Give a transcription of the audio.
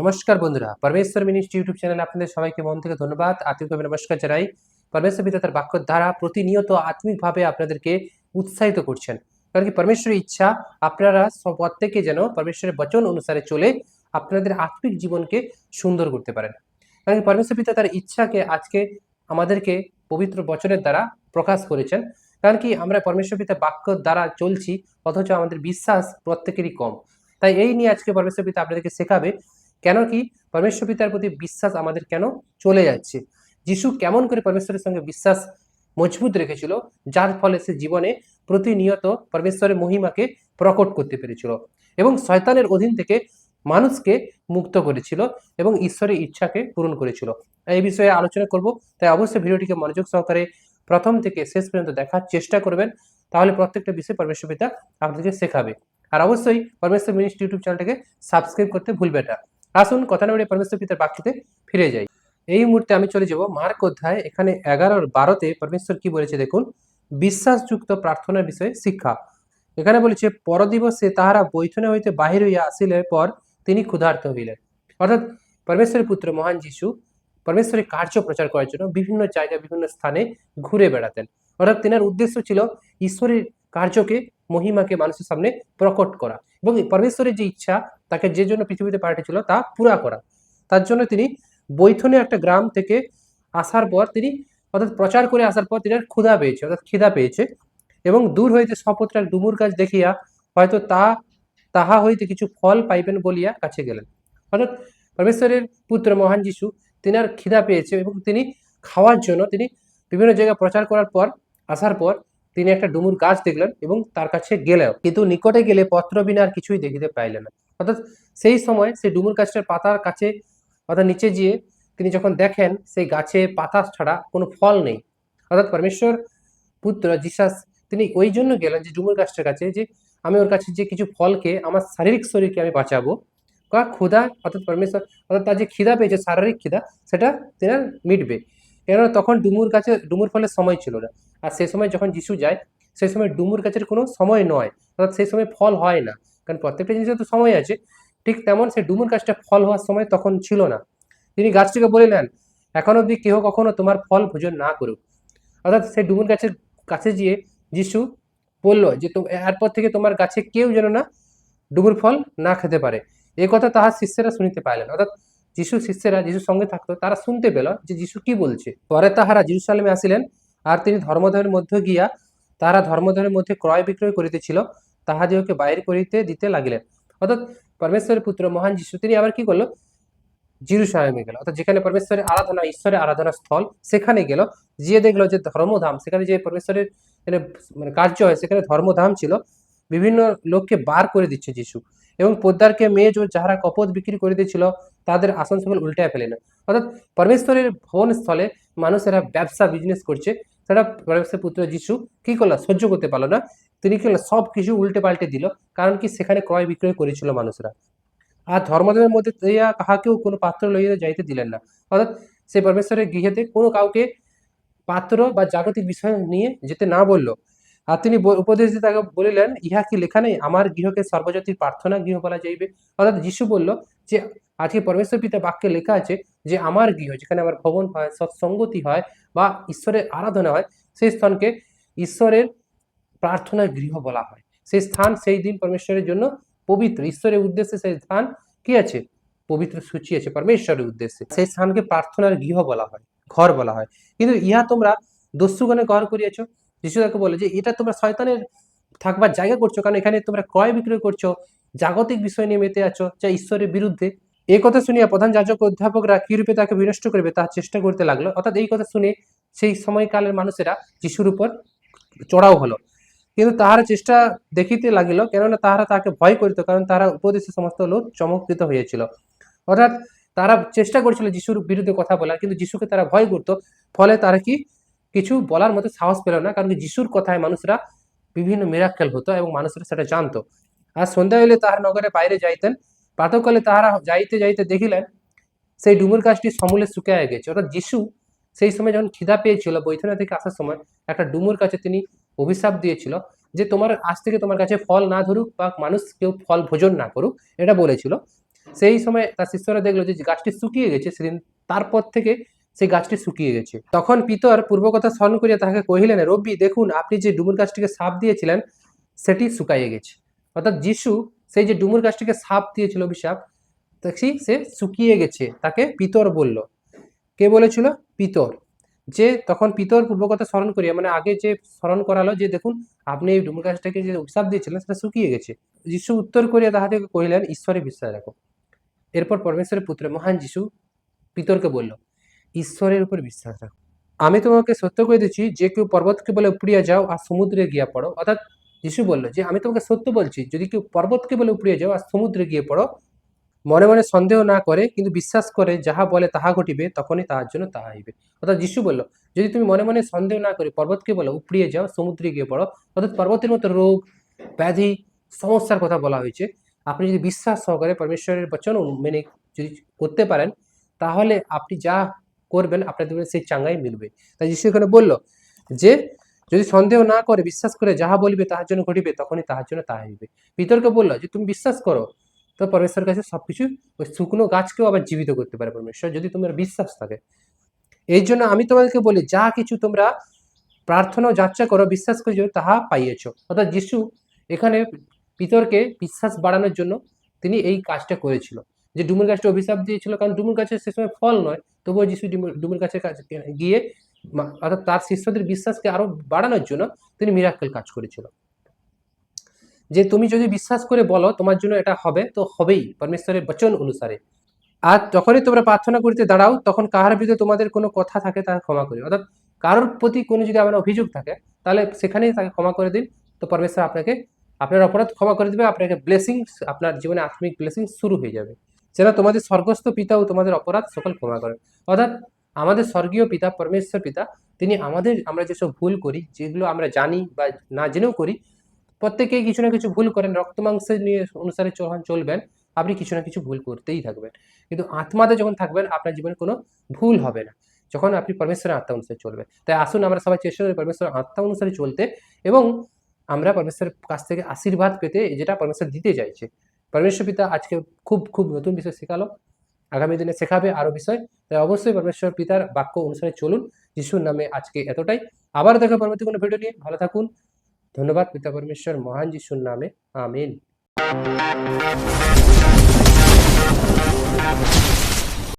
নমস্কার বন্ধুরা। পরমেশ্বর মিনিস্ট্রি ইউটিউব চ্যানেলে আপনাদের সবাইকে মন থেকে ধন্যবাদ আত্মিকভাবে নমস্কার জানাই। পরমেশ্বর পিতা তার বাক্য দ্বারা প্রতিনিয়ত আত্মিকভাবে আপনাদেরকে উৎসাহিত করছেন। কারণ কি পরমেশ্বরের ইচ্ছা, আপনারা প্রত্যেকে যেন পরমেশ্বরের বচন অনুসারে চলে আপনাদের আত্মিক জীবনকে সুন্দর করতে পারেন। কারণ কি পরমেশ্বর পিতা তার ইচ্ছাকে আজকে আমাদেরকে পবিত্র বচনের দ্বারা প্রকাশ করেছেন। কারণ কি আমরা পরমেশ্বর পিতা বাক্য দ্বারা চলছি, অথচ আমাদের বিশ্বাস প্রত্যেকেরই কম। তাই এই নিয়ে আজকে পরমেশ্বর পিতা আপনাদেরকে শেখাবে কেন কি? পরমেশ্বর পিতার প্রতি বিশ্বাস আমাদের কেন চলে যাচ্ছে? যিশু কেমন করে পরমেশ্বরের সঙ্গে বিশ্বাস মজবুত রেখেছিল? যার ফলে সে জীবনে প্রতিনিয়ত পরমেশ্বরের মহিমাকে প্রকট করতে পেরেছিল এবং শয়তানের অধীন থেকে মানুষকে মুক্ত করেছিল এবং ঈশ্বরের ইচ্ছাকে পূরণ করেছিল। এই বিষয়ে আলোচনা করব, তাই অবশ্যই ভিডিওটিকে মনোযোগ সহকারে প্রথম থেকে শেষ পর্যন্ত দেখার চেষ্টা করবেন, তাহলে প্রত্যেকটা বিষয় পরমেশ্বর পিতা আপনাদেরকে শেখাবে। আর অবশ্যই পরমেশ্বর মিনিস্ট্রি ইউটিউব চ্যানেলটাকে সাবস্ক্রাইব করতে ভুলবেন না। আসুন কথা না বলে পরমেশ্বর পিতার বাক্যতে ফিরে যাই। এই মুহূর্তে আমি চলে যাব মার্ক অধ্যায়, এখানে এগারোর বারোতে পরমেশ্বর কি বলেছে দেখুন? বিশ্বাসযুক্ত প্রার্থনার বিষয়ে শিক্ষা। এখানে বলেছে, পরদিবসে তাহারা বৈঠনে হইতে বাহির হইয়া আসিলে পর তিনি ক্ষুধার্ত হইলেন। অর্থাৎ পরমেশ্বরের পুত্র মহান যিশু পরমেশ্বরের কার্য প্রচার করার জন্য বিভিন্ন জায়গায়, বিভিন্ন স্থানে ঘুরে বেড়াতেন। অর্থাৎ তেনার উদ্দেশ্য ছিল ঈশ্বরের কার্যকে, মহিমাকে মানুষের সামনে প্রকট করা। এবং পরমেশ্বরের যে ইচ্ছা তাকে যে জন্য পৃথিবীতে পাঠিয়েছিল তা পুরা করা। তার জন্য তিনি বৈথনে একটা গ্রাম থেকে আসার পর তিনি অর্থাৎ প্রচার করে আসার পর তিনি ক্ষুধা পেয়েছে, অর্থাৎ খিদা পেয়েছে এবং দূর হইতে সপত্র এক ডুমুর গাছ দেখিয়া হয়তো তা, তাহা হইতে কিছু ফল পাইবেন বলিয়া কাছে গেলেন। অর্থাৎ পরমেশ্বরের পুত্র মহান যিশু, তিনি আর খিদা পেয়েছে এবং তিনি খাওয়ার জন্য তিনি বিভিন্ন জায়গায় প্রচার করার পর, আসার পর তিনি একটা ডুমুর গাছ দেখলেন এবং তার কাছে গেলেও কিন্তু নিকটে গেলে পত্র বিনা আর কিছুই দেখিতে পাইলেন না। অর্থাৎ সেই সময় সেই ডুমুর গাছটার পাতার কাছে অর্থাৎ নিচে গিয়ে তিনি যখন দেখেন সেই গাছে পাতা ছাড়া কোনো ফল নেই। অর্থাৎ পরমেশ্বর পুত্র যিশাস তিনি ওই জন্য গেলেন যে ডুমুর গাছটার কাছে যে আমি ওর কাছে যে কিছু ফলকে, আমার শারীরিক শরীরকে আমি বাঁচাবো। বা ক্ষুধা, অর্থাৎ পরমেশ্বর, অর্থাৎ তার যে খিদা পেয়েছে, শারীরিক খিদা সেটা তেনার মিটবে। কেননা তখন ডুমুর গাছে, ডুমুর ফলের সময় ছিল না। আর সেই সময় যখন যিশু যায় সেই সময় ডুমুর গাছের কোনো সময় নয়। অর্থাৎ সেই সময় ফল হয় না। কারণ প্রত্যেকটা জিনিসের তো সময় আছে। ঠিক তেমন সেই ডুমুর গাছটা ফল হওয়ার সময় তখন ছিল না। তিনি গাছটিকে বলে নেন, এখন অবধি কেহ কখনো তোমার ফল ভোজন না করুক। অর্থাৎ সেই ডুমুর গাছের কাছে গিয়ে যিশু বলল যে এরপর থেকে তোমার গাছে কেউ যেন না ডুমুর ফল না খেতে পারে। এ কথা তাহার শিষ্যেরা শুনিতে পাইলেন। অর্থাৎ যিশু শিষ্যেরা, যিশুর সঙ্গে থাকতো, তারা শুনতে পেল যে যিশু কি বলছে। পরে তাহারা জিরুসালামে আসিলেন আর তিনি ধর্মধর্মের মধ্যে গিয়া তাহারা ধর্মধর্মের মধ্যে ক্রয় বিক্রয় করিতেছিল। তাহাদিওকে বাইর করিতে দিতে লাগিলেন। অর্থাৎ পরমেশ্বরের পুত্র মহান যিশু, তিনি আবার কি করল? জিরুসালামে গেল। অর্থাৎ যেখানে পরমেশ্বরের আরাধনা, ঈশ্বরের আরাধনা স্থল, সেখানে গেল। গিয়ে দেখল যে ধর্মধাম, সেখানে যে পরমেশ্বরের মানে মানে কার্য হয়, সেখানে ধর্মধাম ছিল। বিভিন্ন লোককে বার করে দিচ্ছে যিশু। এবং পোদ্দারকে ও যাহারা কপত বিক্রি করে দিয়েছিল, তাদের আসন সকল উল্টায় ফেলেন। অর্থাৎ পরমেশ্বরের ভবন স্থলে মানুষেরা ব্যবসা বিজনেস করছে। সেটা পরমেশ্বরের পুত্র যিশু কি করল? সহ্য করতে পারল না। তিনি কি সব কিছু উল্টে পাল্টে দিল। কারণ কি? সেখানে ক্রয় বিক্রয় করেছিল মানুষরা। আর ধর্মধর্মের মধ্যে কাহাকেও কোনো পাত্র লইয়া যাইতে দিলেন না। অর্থাৎ সে পরমেশ্বরের গৃহেতে কোনো কাউকে পাত্র বা জাগতিক বিষয় নিয়ে যেতে না বলল। আর তিনি উপদেশ দিয়ে তাকে বলিলেন, ইহা কি লেখা নেই আমার গৃহকে সর্বজাতির প্রার্থনা গৃহ বলা যাইবে? অর্থাৎ যিশু বলল যে, আজকে পরমেশ্বর পিতা বাক্যে লেখা আছে যে আমার গৃহ, যেখানে আমার ভবন হয়, সৎসঙ্গতি হয় বা ঈশ্বরের আরাধনা হয়, সেই স্থানকে ঈশ্বরের প্রার্থনার গৃহ বলা হয়। সেই স্থান সেই দিন পরমেশ্বরের জন্য পবিত্র। ঈশ্বরের উদ্দেশ্যে সেই স্থান কি আছে? পবিত্র সূচি আছে, পরমেশ্বরের উদ্দেশ্যে। সেই স্থানকে প্রার্থনার গৃহ বলা হয়, ঘর বলা হয়। কিন্তু ইহা তোমরা দস্যুগণে ঘর করিয়াছ। যিশু তাকে বলে যে, এটা তোমরা শয়তানের থাকবার জায়গা করছ, কারণ এখানে তোমরা ক্রয় বিক্রয় করছ, জাগতিক বিষয় নিয়ে মেতে আছো, যা ঈশ্বরের বিরুদ্ধে এই কথা শুনিয়া প্রধান যাজক অধ্যাপকরা কি রূপে তাকে বিনষ্ট করবে তার চেষ্টা করতে লাগল। অর্থাৎ এই কথা শুনে সেই সময়কালের মানুষেরা যিশুর উপর চড়াও হলো। কিন্তু তাহারা চেষ্টা দেখিতে লাগিল, কেননা তাহারা তাকে ভয় করিত, কারণ তারা উপদেশে সমস্ত লোক চমকৃত হয়েছিল। অর্থাৎ তারা চেষ্টা করছিল যিশুর বিরুদ্ধে কথা বলার, কিন্তু যিশুকে তারা ভয় করত। ফলে তারা কি কিছু বলার মতো সাহস পেল না, কারণ যিশুর কথায় মানুষরা বিভিন্ন মিরাক্কেল হতো এবং মানুষরা সেটা জানতো। আর সন্ধ্যা হইলে তাহার নগরে বাইরে যাইতেন। প্রাতকালে তাহারা যাইতে যাইতে দেখিলেন, সেই ডুমুর গাছটি সমূলে শুকিয়ে গেছে। অর্থাৎ যিশু সেই সময় যখন খিদা পেয়েছিল বৈথনা থেকে আসার সময় একটা ডুমুর কাছে তিনি অভিশাপ দিয়েছিল যে, তোমার আজ থেকে তোমার কাছে ফল না ধরুক বা মানুষ কেউ ফল ভোজন না করুক, এটা বলেছিল। সেই সময় তার শিষ্যরা দেখল যে, গাছটি শুকিয়ে গেছে, সেদিন তারপর থেকে সেই গাছটি শুকিয়ে গেছে। তখন পিতর পূর্ব কথা স্মরণ করিয়া তাহাকে কহিলেন, রব্বি, দেখুন, আপনি যে ডুমুর গাছটিকে সাপ দিয়েছিলেন, সেটি শুকাইয়ে গেছে। অর্থাৎ যিশু সেই যে ডুমুর গাছটিকে সাপ দিয়েছিল অভিশাপ দেখছি সে শুকিয়ে গেছে, তাকে পিতর বলল। কে বলেছিল? পিতর। যে তখন পিতর পূর্ব কথা স্মরণ করিয়া মানে আগে যে স্মরণ করালো যে দেখুন, আপনি এই ডুমুর গাছটাকে যে অভিশাপ দিয়েছিলেন, সেটা শুকিয়ে গেছে। যিশু উত্তর করিয়া তাহাকে কহিলেন, ঈশ্বরে বিশ্বাস রাখো। এরপর পরমেশ্বরের পুত্র মহান যিশু পিতরকে বলল, ঈশ্বরের উপর বিশ্বাস রাখো। আমি তোমাকে সত্য করে দিচ্ছি যে কেউ পর্বতকে বলে উপড়িয়া যাও আর সমুদ্রে গিয়া পড়ো, অর্থাৎ যিশু বলল যে, আমি তোমাকে সত্য বলছি, যদি কেউ পর্বতকে বলে উপড়িয়ে যাও আর সমুদ্রে গিয়ে পড়ো, মনে মনে সন্দেহ না করে, কিন্তু বিশ্বাস করে যাহা বলে তাহা ঘটিবে, তখনই তাহার জন্য তাহা হইবে। অর্থাৎ যিশু বলল, যদি তুমি মনে মনে সন্দেহ না করে পর্বতকে বলো উপড়িয়ে যাও, সমুদ্রে গিয়ে পড়ো, অর্থাৎ পর্বতের মতো রোগ, ব্যাধি, সমস্যার কথা বলা হয়েছে, আপনি যদি বিশ্বাস সহকারে পরমেশ্বরের বচন মেনে যদি করতে পারেন, তাহলে আপনি যা করবেন আপনার সেই চাঙ্গাই মিলবে। তাই যিশু এখানে বলল যে যদি সন্দেহ না করে, বিশ্বাস করে যাহা বলবে তাহার জন্য ঘটিবে, তখনই তাহার জন্য তাহা হইবে। পিতরকে বলল যে, তুমি বিশ্বাস করো, তো পরমেশ্বরের কাছে সবকিছু ওই শুকনো গাছকেও আবার জীবিত করতে পারে পরমেশ্বর, যদি তোমার বিশ্বাস থাকে। এই জন্য আমি তোমাদেরকে বলি, যা কিছু তোমরা প্রার্থনা যাত্রা করো, বিশ্বাস করে যে তাহা পাইয়েছ। অর্থাৎ যিশু এখানে পিতরকে বিশ্বাস বাড়ানোর জন্য তিনি এই কাজটা করেছিল। যে ডুমুর গাছটা অভিশাপ দিয়েছিল, কারণ ডুমুর গাছের সে সময় ফল নয়, তবুও যিশু ডুমুর- গাছের কাছে গিয়ে অর্থাৎ তার শিষ্যদের বিশ্বাসকে আরও বাড়ানোর জন্য তিনি মিরাক্কেল কাজ করেছিল। যে তুমি যদি বিশ্বাস করে বলো তোমার জন্য এটা হবে, তো হবেই পরমেশ্বরের বচন অনুসারে। আর যখনই তোমরা প্রার্থনা করতে দাঁড়াও, তখন কাহার বিরুদ্ধে তোমাদের কোনো কথা থাকে তা ক্ষমা করি অর্থাৎ কারোর প্রতি কোনো যদি আমার অভিযোগ থাকে, তাহলে সেখানেই তাকে ক্ষমা করে দিন, তো পরমেশ্বর আপনাকে, আপনার অপরাধ ক্ষমা করে দেবে, আপনাকে ব্লেসিং আপনার জীবনে আত্মিক ব্লেসিং শুরু হয়ে যাবে। যেন তোমাদের স্বর্গস্থ পিতাও তোমাদের অপরাধ সকল ক্ষমা করে। অর্থাৎ আমাদের স্বর্গীয় পিতা, পরমেশ্বর পিতা, তিনি আমাদের আমরা যেসব ভুল করি, যেগুলো আমরা জানি বা না জেনেও করি প্রত্যেকেই কিছু না কিছু ভুল করেন, রক্ত মাংসের নিয়ে অনুসারে চলবেন, আপনি কিছু না কিছু ভুল করতেই থাকবেন। কিন্তু আত্মাতে যখন থাকবেন, আপনার জীবনে কোনো ভুল হবে না। যখন আপনি পরমেশ্বরের আত্মা অনুসারে চলবেন। তাই আসুন আমরা সবাই চেষ্টা করি পরমেশ্বরের আত্মা অনুসারে চলতে এবং আমরা পরমেশ্বরের কাছ থেকে আশীর্বাদ পেতে যেটা পরমেশ্বর দিতে চাইছে। পরমেশ্বর পিতা আজকে খুব খুব নতুন বিষয় শেখালো। আগামী দিনে শেখাবে আরও বিষয়। তাই অবশ্যই পরমেশ্বর পিতার বাক্য অনুসারে চলুন। যিশুর নামে আজকে এতটাই। আবার দেখা পরবর্তী কোনো ভিডিও নিয়ে। ভালো থাকুন। ধন্যবাদ পিতা পরমেশ্বর। মহান যিশুর নামে। আমিন।